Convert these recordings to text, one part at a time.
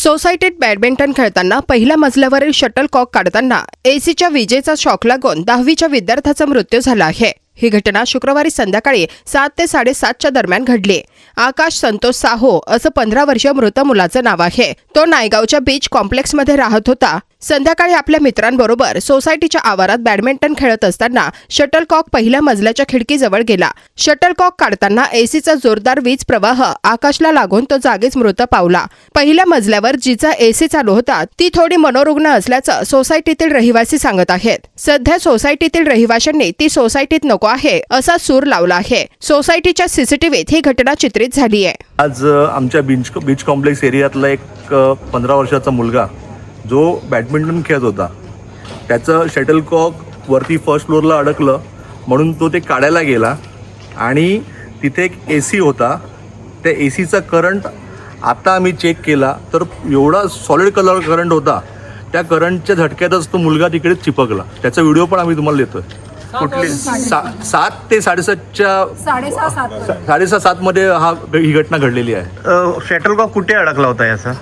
सोसायटीत बॅडमिंटन खेळताना पहिल्या मजल्यावरील शटल कॉक काढताना एसीच्या विजेचा शॉक लागून दहावीच्या विद्यार्थ्याचा मृत्यू झाला आहे. ही घटना शुक्रवारी संध्याकाळी सात ते साडेसातच्या दरम्यान घडली. आकाश संतोष साहो असं पंधरा वर्षीय मृत मुलाचं नाव आहे. तो नायगावच्या बीच कॉम्प्लेक्समध्ये राहत होता. संध्याकाळी आपल्या मित्रांबरोबर सोसायटीच्या आवारात बॅडमिंटन खेळत असताना शटलकॉक पहिल्या मजल्याच्या खिडकीजवळ गेला. शटलकॉक काढताना एसीचा जोरदार वीज प्रवाह आकाशला लागून तो जागीच मृत पावला. पहिल्या मजल्यावर जिचा एसी चालू होता ती थोडी मनोरुग्ण असल्याचं सोसायटीतील रहिवासी सांगत आहेत. सध्या सोसायटीतील रहिवाशांनी ती सोसायटीत नको आहे असा सूर लावला आहे. सोसायटीच्या सीसीटीव्हीत ही घटना चित्रित झाली आहे. आज आमच्या बीच बीच कॉम्प्लेक्स एरियातला एक पंधरा वर्षाचा मुलगा जो बॅडमिंटन खेळत होता. त्याचं शटलकॉक वरती फर्स्ट फ्लोअरला अडकलं म्हणून तो ते काढायला गेला आणि तिथे एक ए सी होता. त्या ए सीचा करंट आता आम्ही चेक केला तर एवढा सॉलिड कलर करंट होता. त्या करंटच्या झटक्यातच तो मुलगा तिकडे चिपकला. त्याचा व्हिडिओ पण आम्ही तुम्हाला देतोय. कुठली? सा सात ते साडेसातच्या साडेसहा सात मध्ये हा ही घटना घडलेली आहे. शटलकॉक कुठे अडकला होता याचा?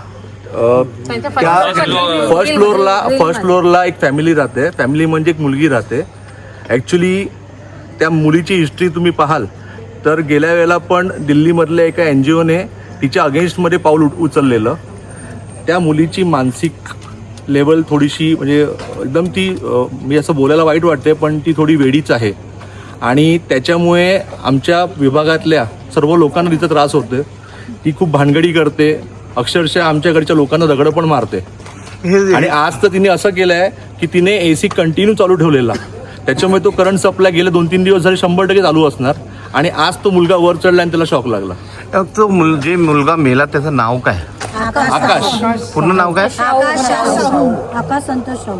त्या फर्स्ट फ्लोअरला फर्स्ट फ्लोअरला एक फॅमिली राहते. फॅमिली म्हणजे एक मुलगी राहते. ॲक्च्युली त्या मुलीची हिस्ट्री तुम्ही पाहाल. तर गेल्या वेळेला पण दिल्लीमधल्या एका एन जी ओने तिच्या अगेन्स्टमध्ये पाऊल उचललेलं. त्या मुलीची मानसिक लेवल थोडीशी म्हणजे एकदम ती मी असं बोलायला वाईट वाटते पण ती थोडी वेडीच आहे. आणि त्याच्यामुळे आमच्या विभागातल्या सर्व लोकांना तिचा त्रास होते ती खूप भानगडी करते. अक्षरशः आमच्याकडच्या लोकांना दगडं पण मारते. आणि आज तर तिने असं केलं आहे की तिने ए सी कंटिन्यू चालू ठेवलेला. त्याच्यामुळे तो करंट सप्लाय गेले दोन तीन दिवस झाले शंभर टक्के चालू असणार. आणि आज तो मुलगा वर चढला आणि त्याला शॉक लागला. तो मुल जे मुलगा मेला त्याचं नाव काय? आकाश. पूर्ण नाव काय? आकाश शाहू आकाश संतोष शाहू.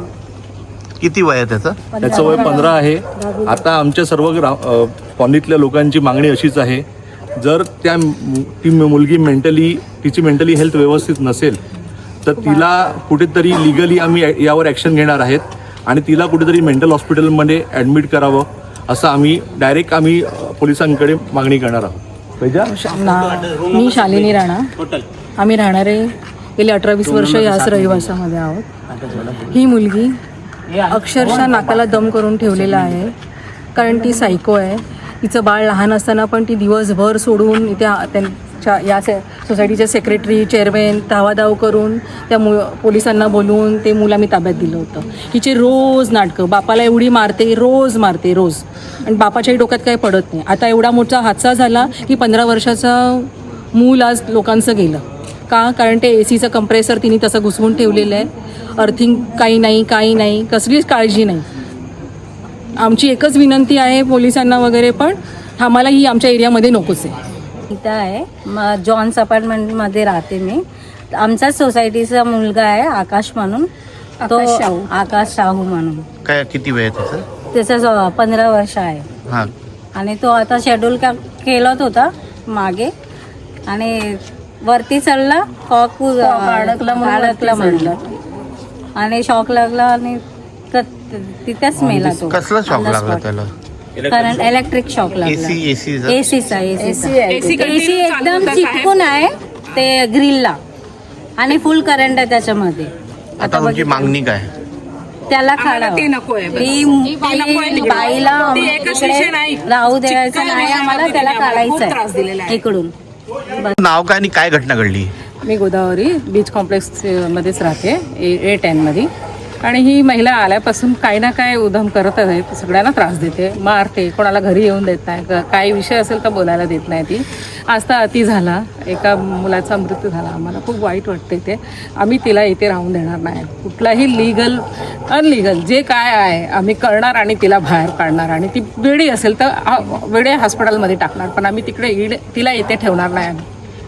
किती वय आहे त्याचं? त्याचं वय पंधरा. आहे. आता आमच्या सर्व कॉलनीतल्या लोकांची मागणी अशीच आहे. जर त्या मु- ती मुलगी मेंटली तिची मेंटली हेल्थ व्यवस्थित नसेल तर तिला कुठेतरी लिगली आम्ही या- यावर ॲक्शन घेणार आहेत. आणि तिला कुठेतरी मेंटल हॉस्पिटलमध्ये ॲडमिट करावं असं आम्ही डायरेक्ट आम्ही पोलिसांकडे मागणी करणार आहोत. मी शालिनी राणा. आम्ही राहणारे गेली अठरा वीस वर्ष याच रहिवासामध्ये आहोत. ही मुलगी अक्षरशः नाकाला दम करून ठेवलेला आहे. कारण ती सायको आहे. तिचं बाळ लहान असताना पण ती दिवसभर सोडून इथे आ- त्यांच्या या से सोसायटीचे सेक्रेटरी चेअरमॅन धावाधाव करून त्या मु पोलिसांना बोलवून ते मुलं मी ताब्यात दिलं होतं. हिचे रोज नाटकं. बापाला एवढी मारते रोज मारते रोज. आणि बापाच्याही डोक्यात काही पडत नाही. आता एवढा मोठा हादसा झाला की पंधरा वर्षाचा मूल आज लोकांचं गेलं. का? कारण ते ए सीचं कंप्रेसर तिने तसं घुसवून ठेवलेलं आहे. अर्थिंग काही नाही काही नाही. कसलीच काळजी नाही. आमची एकच विनंती आहे पोलिसांना वगैरे पण आम्हाला ही आमच्या एरियामध्ये नकोच आहे. इथं आहे. म जॉन्स अपार्टमेंटमध्ये राहते मी. आमचाच सोसायटीचा मुलगा आहे आकाश म्हणून. तो आकाश शाहू. म्हणून. काय किती वय आहे त्याचं? पंधरा वर्ष आहे. हां. आणि तो आता शेड्यूल का खेळत होता मागे. आणि वरती चढला कॉक अडकला म्हणून अडकला म्हणलं. आणि शॉक लागला आणि तिथेच मेला तो. कसला शॉक लागला त्याला? कारण इलेक्ट्रिक शॉक लागला. एसी एसी एसीचा एसीचा एसी एकदम चिटकून आहे. ते ग्रिलला आणि फुल करंट आहे त्याच्यामध्ये. आता तुमची मागणी काय? त्याला काढा ती बाईला राहू द्यायचं नाही. आम्हाला त्याला काढायचं आहे. इकडून. नाव काय आणि काय घटना घडली? मी गोदावरी बीच कॉम्प्लेक्स मध्येच राहते ए ए टेनमध्ये आणि ही महिला आल्यापासून काही ना काय उधम करतच आहे. सगळ्यांना त्रास देते मारते कोणाला घरी येऊन देत नाही काय काही विषय असेल तर बोलायला देत नाही ती. आज तर अति झाला. एका मुलाचा मृत्यू झाला. आम्हाला खूप वाईट वाटते ते. आम्ही तिला इथे राहून देणार नाही. कुठलाही लिगल अनलिगल जे काय आहे आम्ही करणार आणि तिला बाहेर काढणार. आणि ती वेडी असेल तर वेळे हॉस्पिटलमध्ये टाकणार. पण आम्ही तिकडे इड तिला इथे ठेवणार नाही आम्ही.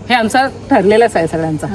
हे आमचा ठरलेलंच आहे सगळ्यांचा.